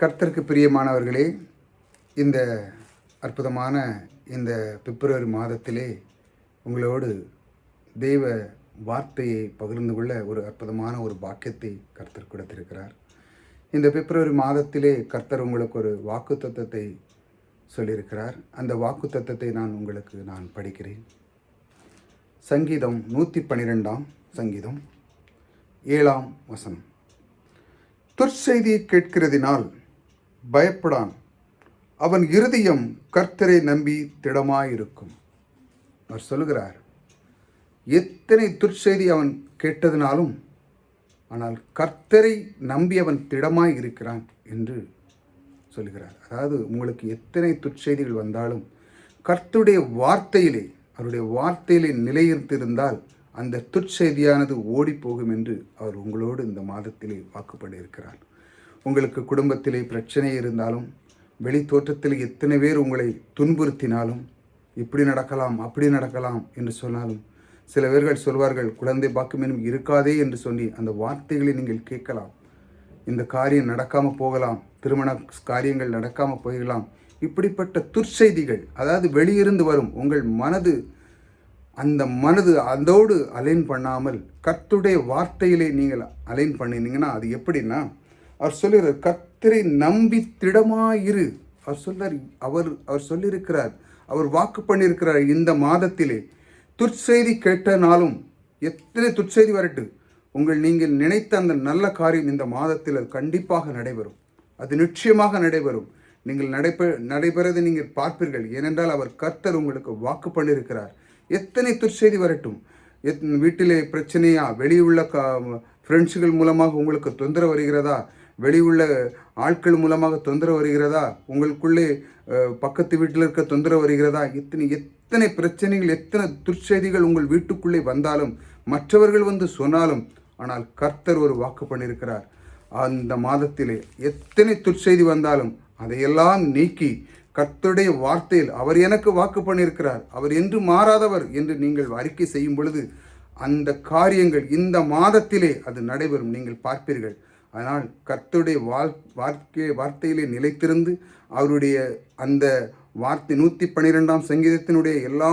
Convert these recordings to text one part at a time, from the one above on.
கர்த்தருக்கு பிரியமானவர்களே இந்த அற்புதமான இந்த பிப்ரவரி மாதத்திலே உங்களோடு தெய்வ வார்த்தையை பகிர்ந்து கொள்ள ஒரு அற்புதமான ஒரு பாக்கியத்தை கர்த்தர் கொடுத்திருக்கிறார். இந்த பிப்ரவரி மாதத்திலே கர்த்தர் உங்களுக்கு ஒரு வாக்கு தத்துவத்தை சொல்லியிருக்கிறார். அந்த வாக்கு தத்துவத்தை நான் உங்களுக்கு நான் படிக்கிறேன். சங்கீதம் நூற்றி பன்னிரெண்டாம் சங்கீதம் ஏழாம் வசனம். துர்ச்செய்தியை கேட்கிறதினால் பயப்படான். அவன் இருதயம் கர்த்தரை நம்பி திடமாயிருக்கும். அவர் சொல்லுகிறார் எத்தனை துர்ச்செய்தி அவன் கேட்டதினாலும் ஆனால் கர்த்தரை நம்பி அவன் திடமாய் இருக்கிறான் என்று சொல்கிறார் அதாவது உங்களுக்கு எத்தனை துர்ச்செய்திகள் வந்தாலும் கர்த்தருடைய வார்த்தையிலே அவருடைய வார்த்தையிலே நிலையிருந்திருந்தால் அந்த துர்ச்செய்தியானது ஓடி போகும் என்று அவர் உங்களோடு இந்த மாதத்திலே வாக்குப்பட இருக்கிறார் உங்களுக்கு குடும்பத்திலே பிரச்சனை இருந்தாலும் வெளி தோற்றத்தில் எத்தனை பேர் உங்களை துன்புறுத்தினாலும் இப்படி நடக்கலாம் அப்படி நடக்கலாம் என்று சொன்னாலும் சில பேர்கள் சொல்வார்கள் குழந்தை பாக்கியம் இருக்காதே என்று சொல்லி அந்த வார்த்தைகளை நீங்கள் கேட்கலாம். இந்த காரியம் நடக்காமல் போகலாம் திருமண காரியங்கள் நடக்காமல் போகலாம் இப்படிப்பட்ட துர்ச்செய்திகள் அதாவது வெளியிருந்து வரும் உங்கள் மனது அந்த மனது அதோடு அலைன் பண்ணாமல் கர்த்துடைய வார்த்தையிலே நீங்கள் அலைன் பண்ணினீங்கன்னா அது எப்படின்னா அவர் சொல்லுகிறார் கர்த்தரை நம்பி திடமாயிரு. அவர் சொல்றார் அவர் அவர் சொல்லியிருக்கிறார் அவர் வாக்கு பண்ணியிருக்கிறார் இந்த மாதத்திலே. துர்ச்செய்தி கேட்டனாலும் எத்தனை துற்செய்தி வரட்டு உங்கள் நீங்கள் நினைத்த அந்த நல்ல காரியம் இந்த மாதத்தில் அது கண்டிப்பாக நடைபெறும். அது நிச்சயமாக நடைபெறும். நீங்கள் நடைபெ நடைபெறதை நீங்கள் பார்ப்பீர்கள். ஏனென்றால் அவர் கர்த்தர் உங்களுக்கு வாக்கு பண்ணியிருக்கிறார். எத்தனை துற்செய்தி வரட்டும். எத் வீட்டிலே பிரச்சனையா வெளியுள்ள க ஃப்ரெண்ட்ஸுகள் மூலமாக உங்களுக்கு தொந்தரவு வருகிறதா? வெளியுள்ள ஆட்கள் மூலமாக தொந்தரவு வருகிறதா? உங்களுக்குள்ளே பக்கத்து வீட்டில் இருக்க தொந்தரவு வருகிறதா? இத்தனை எத்தனை பிரச்சனைகள் எத்தனை துர்ச்செய்திகள் உங்கள் வீட்டுக்குள்ளே வந்தாலும் மற்றவர்கள் வந்து சொன்னாலும் ஆனால் கர்த்தர் ஒரு வாக்கு பண்ணியிருக்கிறார். அந்த மாதத்திலே எத்தனை துர்ச்செய்தி வந்தாலும் அதையெல்லாம் நீக்கி கர்த்தருடைய வார்த்தையில் அவர் எனக்கு வாக்கு பண்ணியிருக்கிறார். அவர் என்று மாறாதவர் என்று நீங்கள் அறிக்கை செய்யும் பொழுது அந்த காரியங்கள் இந்த மாதத்திலே அது நடைபெறும். நீங்கள் பார்ப்பீர்கள். அதனால் கர்த்தருடைய வாழ் வார்த்தை வார்த்தையிலே நிலைத்திருந்து அவருடைய அந்த வார்த்தை நூற்றி பன்னிரெண்டாம் சங்கீதத்தினுடைய எல்லா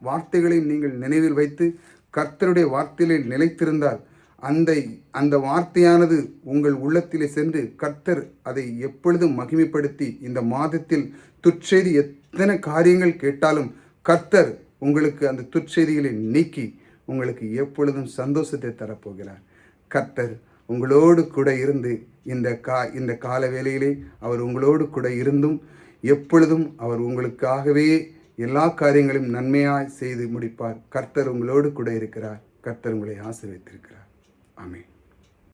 வார்த்தைகளையும் நீங்கள் நினைவில் வைத்து கர்த்தருடைய வார்த்தையிலே நிலைத்திருந்தால் அந்த அந்த வார்த்தையானது உங்கள் உள்ளத்திலே சென்று கர்த்தர் அதை எப்பொழுதும் மகிமைப்படுத்தி இந்த மாதத்தில் துற்செய்தி எத்தனை காரியங்கள் கேட்டாலும் கர்த்தர் உங்களுக்கு அந்த துற்செய்திகளை நீக்கி உங்களுக்கு எப்பொழுதும் சந்தோஷத்தை தரப்போகிறார். கர்த்தர் உங்களோடு கூட இருந்து இந்த கா இந்த கால வேளையிலே அவர் உங்களோடு கூட இருந்தும் எப்பொழுதும் அவர் உங்களுக்காகவே எல்லா காரியங்களையும் நன்மையாய் செய்து முடிப்பார். கர்த்தர் உங்களோடு கூட இருக்கிறார். கர்த்தர் உங்களை ஆசீர்வதித்திருக்கிறார். ஆமே